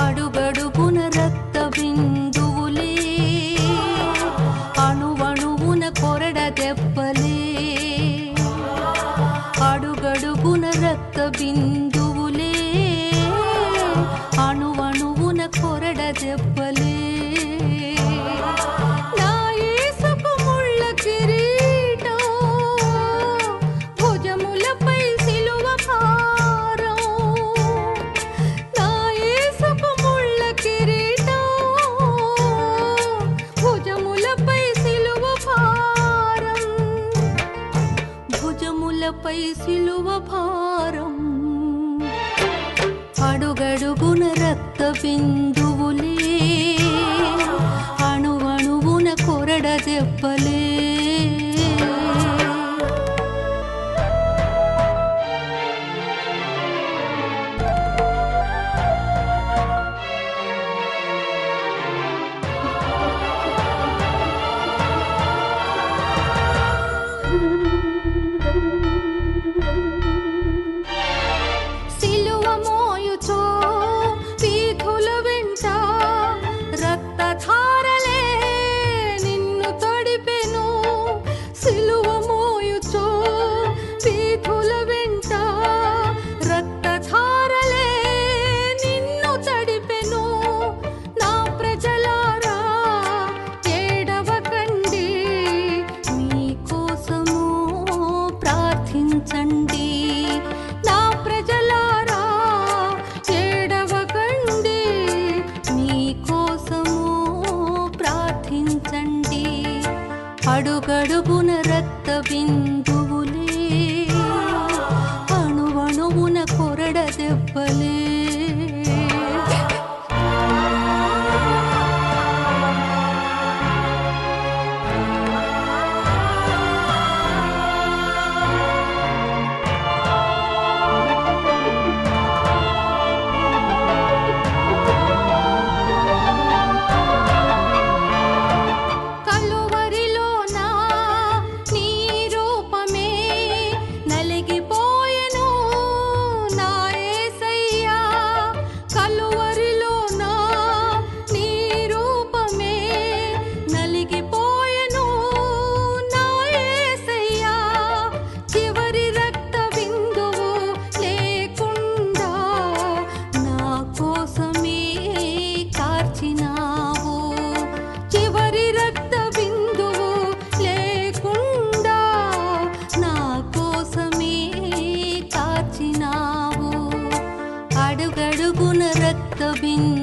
అడుగడుగున రక్త బిందువులే అణువణువున కొరడ దెబ్బలే అడుగడుగున రక్త బిందు పాదాలపై శిలువ భారం. అడుగడుగున రక్త బిందువులే అణువణువున కొరడ దెబ్బలే ఉంచండి నా ప్రజలారా ఏడవకండి మీకోసము ప్రార్థించండి. అడుగడుగున రక్త బిందువులే అణువణువున కొరడ దెబ్బలే 都比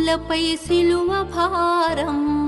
పాపులపై సిలువ భారం.